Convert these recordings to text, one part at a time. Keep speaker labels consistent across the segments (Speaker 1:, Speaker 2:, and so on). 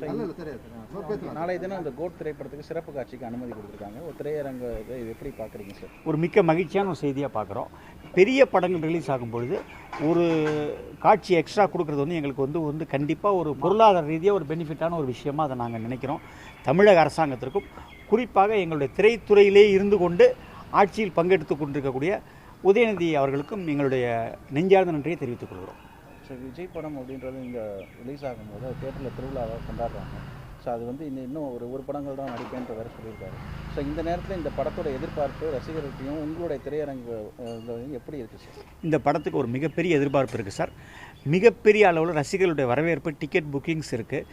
Speaker 1: திரைப்படத்துக்கு சிறப்பு காட்சிக்கு அனுமதி கொடுத்துருக்காங்க ஒரு எப்படி பார்க்குறீங்க சார்
Speaker 2: ஒரு மிக்க மகிழ்ச்சியான ஒரு செய்தியாக பார்க்குறோம் பெரிய படங்கள் ரிலீஸ் ஆகும்பொழுது ஒரு காட்சி எக்ஸ்ட்ரா கொடுக்குறது வந்து எங்களுக்கு வந்து வந்து கண்டிப்பாக ஒரு பொருளாதார ரீதியாக ஒரு பெனிஃபிட்டான ஒரு விஷயமாக அதை நாங்கள் நினைக்கிறோம் தமிழக அரசாங்கத்திற்கும் குறிப்பாக எங்களுடைய திரைத்துறையிலே இருந்து கொண்டு ஆட்சியில் பங்கெடுத்து கொண்டிருக்கக்கூடிய உதயநிதி அவர்களுக்கும் எங்களுடைய நெஞ்சார்ந்த நன்றியை தெரிவித்துக் கொள்கிறோம்
Speaker 1: ஸோ விஜய் படம் அப்படின்றது இங்கே ரிலீஸ் ஆகும்போது தேட்டரில் திருவிழாவாக கொண்டாடுறாங்க ஸோ அது வந்து இன்னும் இன்னும் ஒரு ஒரு படங்கள் தான் நடிப்பேன்ற வேறு சொல்லியிருக்காரு ஸோ இந்த நேரத்தில் இந்த படத்தோட எதிர்பார்ப்பு ரசிகர்களையும் உங்களுடைய திரையரங்கு எப்படி இருக்குது சார்
Speaker 2: இந்த படத்துக்கு ஒரு மிகப்பெரிய எதிர்பார்ப்பு இருக்குது சார் மிகப்பெரிய அளவில் ரசிகர்களுடைய வரவேற்பு டிக்கெட் புக்கிங்ஸ் இருக்குது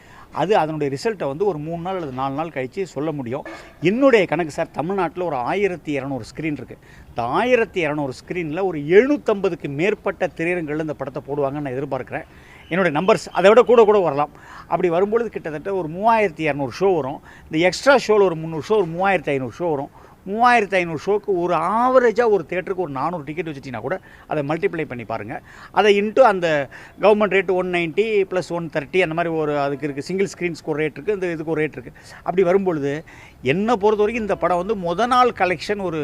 Speaker 2: அது அதனுடைய ரிசல்ட்டை வந்து ஒரு மூணு நாள் அல்லது நாலு நாள் கழித்து சொல்ல முடியும் என்னுடைய கணக்கு சார் தமிழ்நாட்டில் ஒரு ஆயிரத்தி இரநூறு ஸ்க்ரீன் இருக்குது இந்த ஆயிரத்தி இரநூறு ஸ்க்ரீனில் ஒரு எழுநூற்றம்பதுக்கு மேற்பட்ட திரையரங்களில் இந்த படத்தை போடுவாங்கன்னு நான் எதிர்பார்க்குறேன் என்னுடைய நம்பர்ஸ் அதை விட கூட கூட வரலாம் அப்படி வரும்பொழுது கிட்டத்தட்ட ஒரு மூவாயிரத்தி இரநூறு ஷோ வரும் இந்த எக்ஸ்ட்ரா ஷோவில் ஒரு முந்நூறு ஷோ ஒரு மூவாயிரத்தி ஐநூறு ஷோ வரும் மூவாயிரத்து ஐநூறு ஷோக்கு ஒரு ஆவரேஜாக ஒரு தேட்டருக்கு ஒரு நானூறு டிக்கெட் வச்சுட்டிங்கன்னா கூட அதை மல்டிப்ளை பண்ணி பாருங்கள் அதை இன்ட்டு அந்த government rate one ninety plus one thirty அந்த மாதிரி ஒரு அதுக்கு இருக்குது சிங்கிள் ஸ்க்ரீன்ஸ்க்கு ஒரு ரேட் இருக்குது இந்த இதுக்கு ஒரு ரேட் இருக்குது அப்படி வரும்பொழுது என்னை பொறுத்த வரைக்கும் இந்த படம் வந்து முத நாள் கலெக்ஷன் ஒரு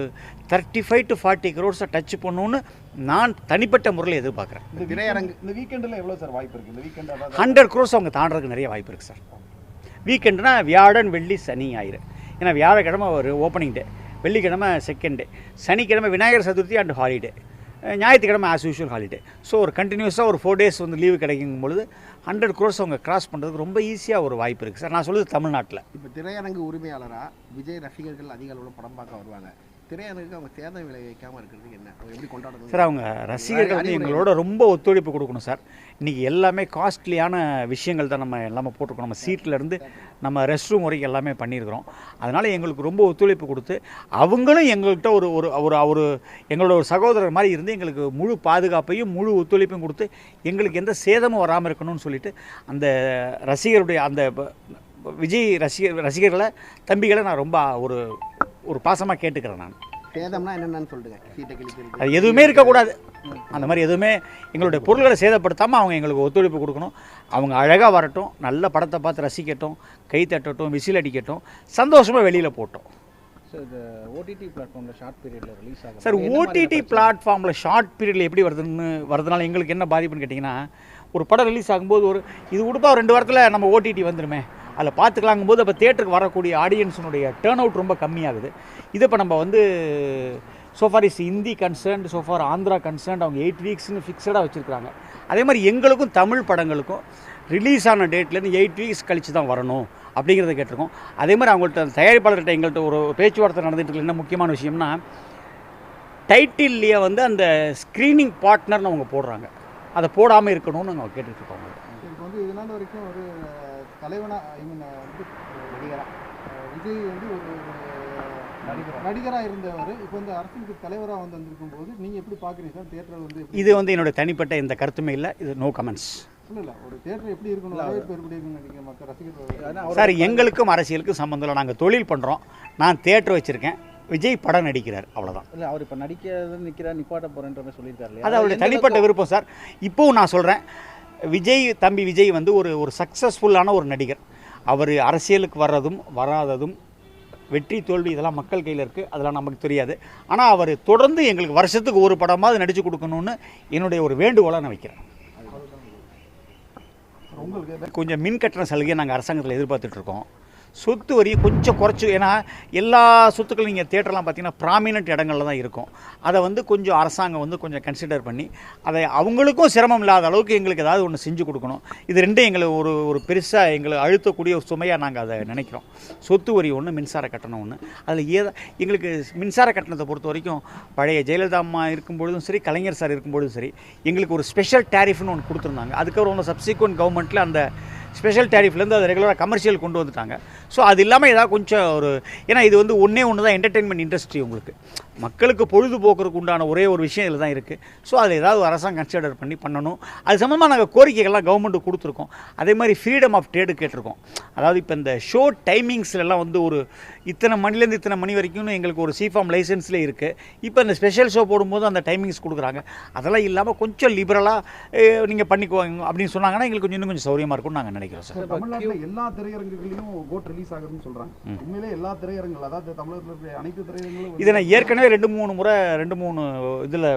Speaker 2: தேர்ட்டி ஃபைவ் டு ஃபார்ட்டி க்ரோர்ஸை டச் பண்ணுன்னு நான் தனிப்பட்ட முறையில் எதிர்பார்க்குறேன்
Speaker 1: இந்த இந்த வீக்கெண்டில் எவ்வளோ சார் வாய்ப்பு இருக்குது
Speaker 2: இந்த வீக்கெண்டில் ஹண்ட்ரட் க்ரோர்ஸ் அவங்க தாண்டதுக்கு நிறைய வாய்ப்பு இருக்குது சார் வீக்கெண்டுனா வியாழன் வெள்ளி சனி ஆயிரு ஏன்னா வியாழக்கிழமை ஒரு ஓப்பனிங் டே வெள்ளிக்கிழமை செகண்டு சனிக்கிழமை விநாயகர் சதுர்த்தி அண்ட் ஹாலிடே ஞாயிற்றுக்கிழமை ஆஸ் யூஷுவல் ஹாலிடே ஸோ ஒரு கண்டினியூஸாக ஒரு ஃபோர் டேஸ் வந்து லீவு கிடைக்கும் பொழுது ஹண்ட்ரட் க்ரோர்ஸ் அவங்க கிராஸ் பண்ணுறதுக்கு ரொம்ப ஈஸியாக ஒரு வாய்ப்பு இருக்குது சார் நான் சொல்லுது தமிழ்நாட்டில்
Speaker 1: இப்போ திரையரங்கு உரிமையாளராக விஜய் ரசிகர்கள் அதிக அளவில் படம் பார்க்க வருவாங்க திரையரங்குக்கு அவங்க சேதம் விளைவிக்காமல் இருக்கிறதுக்கு என்ன அவங்க எப்படி கொண்டாடணும்
Speaker 2: சார் அவங்க ரசிகர்கள் வந்து எங்களோட ரொம்ப ஒத்துழைப்பு கொடுக்கணும் சார் இன்றைக்கி எல்லாமே காஸ்ட்லியான விஷயங்கள் தான் நம்ம எல்லாமே போட்டிருக்கோம் நம்ம சீட்லேருந்து நம்ம ரெஸ்ட் ரூம் வரைக்கும் எல்லாமே பண்ணியிருக்கிறோம் அதனால் எங்களுக்கு ரொம்ப ஒத்துழைப்பு கொடுத்து அவங்களும் எங்கள்கிட்ட ஒரு ஒரு ஒரு அவர் எங்களோட ஒரு சகோதரர் மாதிரி இருந்து எங்களுக்கு முழு பாதுகாப்பையும் முழு ஒத்துழைப்பையும் கொடுத்து எங்களுக்கு எந்த சேதமும் வராமல் இருக்கணும்னு சொல்லிட்டு அந்த ரசிகருடைய அந்த விஜய் ரசிகர் ரசிகர்களை தம்பிகளை நான் ரொம்ப ஒரு ஒரு பாசமாக கேட்டுக்கிறேன் நான்
Speaker 1: சேதம்னா என்னென்னு
Speaker 2: சொல்லுங்க அது எதுவுமே இருக்கக்கூடாது அந்த மாதிரி எதுவுமே எங்களுடைய பொருள்களை சேதப்படுத்தாமல் அவங்க எங்களுக்கு ஒத்துழைப்பு கொடுக்கணும் அவங்க அழகாக வரட்டும் நல்ல படத்தை பார்த்து ரசிக்கட்டும் கை தட்டட்டும் விசில் அடிக்கட்டும் சந்தோஷமாக வெளியில் போட்டோம் சார் ஓடிடி பிளாட்ஃபார்மில் ஷார்ட் பீரியடில் எப்படி வருதுன்னு வரதுனால எங்களுக்கு என்ன பாதிப்புன்னு கேட்டிங்கன்னா ஒரு படம் ரிலீஸ் ஆகும்போது ஒரு இது கொடுப்பா ரெண்டு வாரத்தில் நம்ம ஓடிடி வந்துருமே அதில் பார்த்துக்கலாங்கும் போது அப்போ தேட்டருக்கு வரக்கூடிய ஆடியன்ஸினுடைய டேர்ன் அவுட் ரொம்ப கம்மியாகுது இது இப்போ நம்ம வந்து so far is Hindi concerned so far Andhra concerned அவங்க எயிட் வீக்ஸ்னு ஃபிக்ஸடாக வச்சுருக்காங்க அதே மாதிரி எங்களுக்கும் தமிழ் படங்களுக்கும் ரிலீஸ் ஆன டேட்லேருந்து எயிட் வீக்ஸ் கழித்து தான் வரணும் அப்படிங்கிறத கேட்டிருக்கோம் அதே மாதிரி அவங்கள்ட்ட தயாரிப்பாளர்கிட்ட எங்கள்கிட்ட ஒரு பேச்சுவார்த்தை நடந்துகிட்டு என்ன முக்கியமான விஷயம்னா டைட்டில்லையே வந்து அந்த ஸ்க்ரீனிங் பார்ட்னர்னு அவங்க போடுறாங்க அதை போடாமல் இருக்கணும்னு நாங்கள் கேட்டுட்ருக்கோம்
Speaker 1: அவங்க வந்து இதனால வரைக்கும் ஒரு தலைவனாக ஐ மீன் வந்து நடிகராக விஜய் வந்து ஒரு நடிகராக இருந்தவர் இப்போ வந்து அரசியலுக்கு தலைவராக வந்து வந்திருக்கும் போது நீங்கள் எப்படி பார்க்குறீங்க சார்
Speaker 2: தேட்டர் வந்து இது வந்து என்னோட தனிப்பட்ட இந்த கருத்துமே இல்லை இது நோ கமெண்ட்ஸ்
Speaker 1: எப்படி மக்கள் சார் எங்களுக்கும் அரசியலுக்கும் சம்மந்தம் இல்லை நாங்கள் தொழில் பண்ணுறோம்
Speaker 2: நான் தேட்டர் வச்சுருக்கேன் விஜய் படம் நடிக்கிறார் அவ்வளோதான்
Speaker 1: இல்லை அவர் இப்போ நடிக்கிறது நிற்கிறார் நிப்பாட்ட போகிறேன்ற மாதிரி சொல்லியிருக்காரு
Speaker 2: அது அவருடைய தனிப்பட்ட விருப்பம் சார் இப்போவும் நான் சொல்கிறேன் விஜய் தம்பி விஜய் வந்து ஒரு ஒரு சக்ஸஸ்ஃபுல்லான ஒரு நடிகர் அவர் அரசியலுக்கு வர்றதும் வராததும் வெற்றி தோல்வி இதெல்லாம் மக்கள் கையில் இருக்குது அதெல்லாம் நமக்கு தெரியாது ஆனால் அவர் தொடர்ந்து எங்களுக்கு வருஷத்துக்கு ஒரு படமாவது நடித்து கொடுக்கணும்னு என்னுடைய ஒரு வேண்டுகோளாக நான் வைக்கிறேன் கொஞ்சம் மின் கட்டண சலுகையை நாங்கள் அரசாங்கத்தில் எதிர்பார்த்துட்ருக்கோம் சொத்து வரி கொஞ்சம் குறைச்சி ஏன்னா எல்லா சொத்துக்களும் நீங்கள் தேட்டர்லாம் பார்த்தீங்கன்னா ப்ராமினெண்ட் இடங்களில் தான் இருக்கும் அதை வந்து கொஞ்சம் அரசாங்கம் வந்து கொஞ்சம் கன்சிடர் பண்ணி அதை அவங்களுக்கும் சிரமம் இல்லாத அளவுக்கு எங்களுக்கு ஏதாவது ஒன்று செஞ்சு கொடுக்கணும் இது ரெண்டும் எங்களை ஒரு ஒரு பெருசாக எங்களை அழுத்தக்கூடிய ஒரு சுமையாக நாங்கள் அதை நினைக்கிறோம் சொத்து வரி ஒன்று மின்சார கட்டணம் ஒன்று அதில் ஏதா எங்களுக்கு மின்சார கட்டணத்தை பொறுத்த வரைக்கும் பழைய ஜெயலலிதா அம்மா இருக்கும்பொழுதும் சரி கலைஞர் சார் இருக்கும்பொழுதும் சரி எங்களுக்கு ஒரு ஸ்பெஷல் டேரிஃப்னு ஒன்று கொடுத்துருந்தாங்க அதுக்கப்புறம் ஒன்று சப்சிக்வெண்ட் கவர்மெண்ட்டில் அந்த ஸ்பெஷல் டேரிஃப்லேருந்து அதை ரெகுலராக கமர்ஷியல் கொண்டு வந்துட்டாங்க ஸோ அது இல்லாமல் ஏதாவது கொஞ்சம் ஒரு ஏன்னா இது வந்து ஒன்றே ஒன்று தான் என்டர்டெயின்மெண்ட் இண்டஸ்ட்ரி உங்களுக்கு மக்களுக்கு பொழுதுபோக்குறதுக்கு உண்டான ஒரே ஒரு விஷயம் இதில் தான் இருக்குது ஸோ அதில் ஏதாவது அரசாங்கம் கன்சிடர் பண்ணி பண்ணணும் அது சம்மந்தமாக நாங்கள் கோரிக்கைகள்லாம் கவர்மெண்ட்டு கொடுத்துருக்கோம் அதே மாதிரி ஃப்ரீடம் ஆஃப் ட்ரேடு கேட்டிருக்கோம் அதாவது இப்போ இந்த ஷோ டைமிங்ஸ்லாம் வந்து ஒரு இத்தனை மணிலேருந்து இத்தனை மணி வரைக்கும் எங்களுக்கு ஒரு சிஃபார்ம் லைசன்ஸில் இருக்குது இப்போ இந்த ஸ்பெஷல் ஷோ போடும்போது அந்த டைமிங்ஸ் கொடுக்குறாங்க அதெல்லாம் இல்லாமல் கொஞ்சம் லிபரலாக நீங்கள் பண்ணிக்கோங்க அப்படின்னு சொன்னாங்கன்னா எங்களுக்கு கொஞ்சம் இன்னும் கொஞ்சம் சௌரியமாக இருக்கும்னு நாங்கள் நினைக்கிறோம் சார்
Speaker 1: தமிழ்நாட்டில் எல்லா திரையரங்குகளையும் கோட் ரிலீஸ் ஆகுதுன்னு சொல்கிறாங்க உண்மையிலே எல்லா திரையரங்குகள் அதாவது தமிழகத்தில் அனைத்து திரையரங்குகளும்
Speaker 2: இதை நான் ஏற்கனவே ஏற்கனவே ரெண்டு மூணு முறை ரெண்டு மூணு இதில்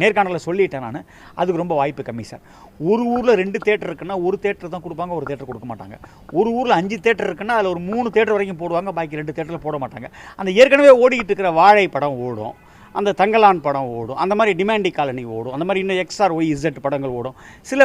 Speaker 2: நேர்காணலில் சொல்லிட்டேன் நான் அதுக்கு ரொம்ப வாய்ப்பு கம்மி சார் ஒரு ஊரில் ரெண்டு தேட்டர் இருக்குன்னா ஒரு தேட்டர் தான் கொடுப்பாங்க ஒரு தேட்டர் கொடுக்க மாட்டாங்க ஒரு ஊரில் அஞ்சு தேட்டர் இருக்குன்னா அதில் ஒரு மூணு தேட்டர் வரைக்கும் போடுவாங்க பாக்கி ரெண்டு தேட்டரில் போட மாட்டாங்க அந்த ஏற்கனவே ஓடிக்கிட்டு இருக்கிற வாழை படம் ஓடும் அந்த தங்கலான் படம் ஓடும் அந்த மாதிரி டிமாண்டி காலனி ஓடும் அந்த மாதிரி இன்னும் எக்ஸ்ஆர் ஒய் இசட் படங்கள் ஓடும் சில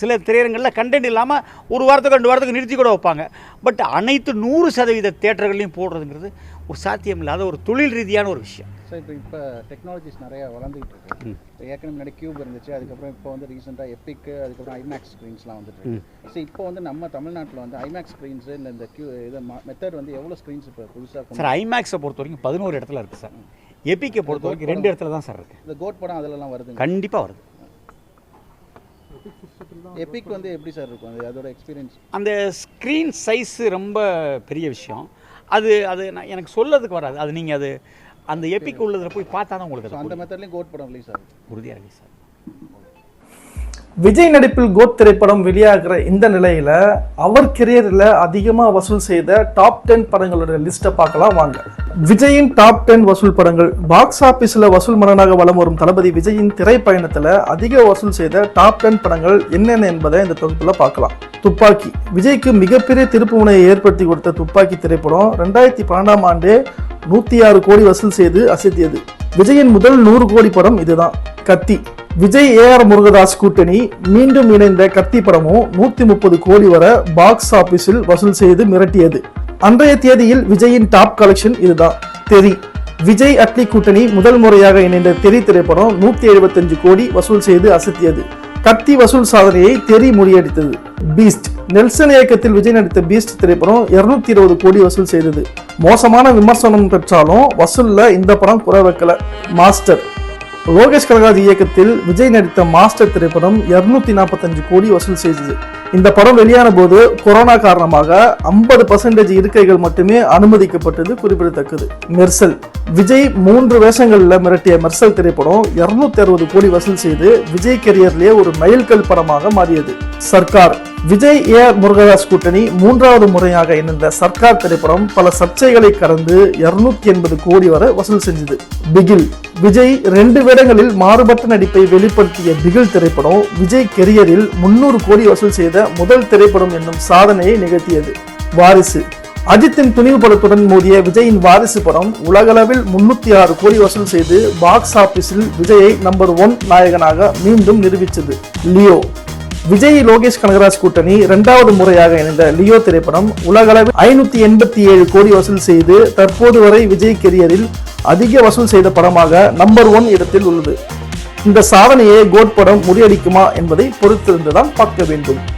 Speaker 2: சில திரையரங்களில் கண்டென்ட் இல்லாமல் ஒரு வாரத்துக்கு ரெண்டு வாரத்துக்கு நிறுத்தி கூட வைப்பாங்க பட் அனைத்து நூறு சதவீத தேட்டர்கள்லையும் போடுறதுங்கிறது ஒரு சாத்தியம் இல்லாத ஒரு தொழில் ரீதியான ஒரு விஷயம்
Speaker 1: ஸோ இப்போ இப்போ டெக்னாலஜிஸ் நிறையா வளர்ந்துகிட்டு இருக்கு இப்போ ஏற்கனவே முன்னாடி கியூப் இருந்துச்சு அதுக்கப்புறம் இப்போ வந்து ரீசெண்டாக எப்பிக்கு அதுக்கப்புறம் ஐமேக்ஸ் ஸ்க்ரீன்ஸ்லாம் வந்துட்டு ஸோ இப்போ வந்து நம்ம தமிழ்நாட்டில் வந்து ஐமேக்ஸ் ஸ்க்ரீன்ஸ் இல்லை இந்த கியூ இது மெத்தட் வந்து எவ்வளோ ஸ்க்ரீன்ஸ் இப்போ புதுசாக
Speaker 2: சார் ஐமேக்ஸை பொறுத்த வரைக்கும் பதினோரு இடத்துல இருக்குது சார் எப்பிக்கை பொறுத்த வரைக்கும் ரெண்டு இடத்துல தான் சார் இருக்குது
Speaker 1: இந்த கோட் படம் அதிலலாம் வருது கண்டிப்பாக வருது எப்பிக் வந்து எப்படி சார் இருக்கும் அதோட எக்ஸ்பீரியன்ஸ்
Speaker 2: அந்த ஸ்க்ரீன் சைஸு ரொம்ப பெரிய விஷயம் அது அது நான் எனக்கு சொல்லதுக்கு வராது அது நீங்கள் அது அந்த எப்பிக்கு உள்ளதில் போய் பார்த்தா தான் உங்களுக்கு
Speaker 1: அந்த மெத்தட்லையும் கோட் படம் ரிலீஸ் ஆகும்
Speaker 2: உறுதியாக ரிலீஸ் ஆகும் விஜய் நடிப்பில் கோத் திரைப்படம் வெளியாகிற இந்த நிலையில் அவர் கெரியரில் அதிகமாக வசூல் செய்த டாப் டென் படங்களோட லிஸ்ட்டை பார்க்கலாம் வாங்க விஜயின் டாப் டென் வசூல் படங்கள் பாக்ஸ் ஆஃபீஸில் வசூல் மரனாக வலம் வரும் தளபதி விஜயின் திரைப்பயணத்தில் அதிக வசூல் செய்த டாப் டென் படங்கள் என்னென்ன என்பதை இந்த தொகுப்பில் பார்க்கலாம் துப்பாக்கி விஜய்க்கு மிகப்பெரிய முனையை ஏற்படுத்தி கொடுத்த துப்பாக்கி திரைப்படம் ரெண்டாயிரத்தி பன்னெண்டாம் ஆண்டு நூற்றி ஆறு கோடி வசூல் செய்து அசத்தியது விஜயின் முதல் நூறு கோடி படம் இதுதான் கத்தி விஜய் ஏஆர் முருகதாஸ் கூட்டணி மீண்டும் இணைந்த கத்தி படமும் நூத்தி முப்பது கோடி வர பாக்ஸ் ஆபீஸில் வசூல் செய்து மிரட்டியது அன்றைய தேதியில் விஜயின் டாப் கலெக்ஷன் இதுதான் தெரி விஜய் அட்லி கூட்டணி முதல் முறையாக இணைந்த தெரி திரைப்படம் நூத்தி எழுபத்தஞ்சு கோடி வசூல் செய்து அசத்தியது கத்தி வசூல் சாதனையை தெரி முறியடித்தது பீஸ்ட் நெல்சன் இயக்கத்தில் விஜய் நடித்த பீஸ்ட் திரைப்படம் இருநூத்தி இருபது கோடி வசூல் செய்தது மோசமான விமர்சனம் பெற்றாலும் வசூல்ல இந்த படம் குறை வைக்கல மாஸ்டர் லோகேஷ் கனகராஜ் இயக்கத்தில் விஜய் நடித்த மாஸ்டர் திரைப்படம் இருநூத்தி நாற்பத்தஞ்சு கோடி வசூல் செய்தது இந்த படம் வெளியான போது கொரோனா காரணமாக ஐம்பது பர்சன்டேஜ் இருக்கைகள் மட்டுமே அனுமதிக்கப்பட்டது குறிப்பிடத்தக்கது மெர்சல் விஜய் மூன்று வேஷங்களில் மிரட்டிய மெர்சல் திரைப்படம் இருநூத்தி அறுபது கோடி வசூல் செய்து விஜய் கெரியர்லேயே ஒரு மயில்கல் படமாக மாறியது சர்க்கார் விஜய் ஏ முருகதாஸ் கூட்டணி மூன்றாவது முறையாக இணைந்த சர்க்கார் திரைப்படம் பல சர்ச்சைகளை கடந்து இருநூத்தி எண்பது கோடி வரை வசூல் செஞ்சது பிகில் விஜய் ரெண்டு வேடங்களில் மாறுபட்ட நடிப்பை வெளிப்படுத்திய பிகில் திரைப்படம் விஜய் கெரியரில் முன்னூறு கோடி வசூல் செய்த முதல் திரைப்படம் என்னும் சாதனையை நிகழ்த்தியது வாரிசு அஜித்தின் துணிவு படத்துடன் மோதிய விஜயின் வாரிசு படம் உலகளவில் முன்னூத்தி ஆறு கோடி வசூல் செய்து பாக்ஸ் ஆபீஸில் விஜயை நம்பர் ஒன் நாயகனாக மீண்டும் நிரூபித்தது லியோ விஜய் லோகேஷ் கனகராஜ் கூட்டணி இரண்டாவது முறையாக இணைந்த லியோ திரைப்படம் உலகளவில் ஐநூத்தி எண்பத்தி ஏழு கோடி வசூல் செய்து தற்போது வரை விஜய் கெரியரில் அதிக வசூல் செய்த படமாக நம்பர் ஒன் இடத்தில் உள்ளது இந்த சாதனையை கோட் படம் முறியடிக்குமா என்பதை பொறுத்திருந்துதான் பார்க்க வேண்டும்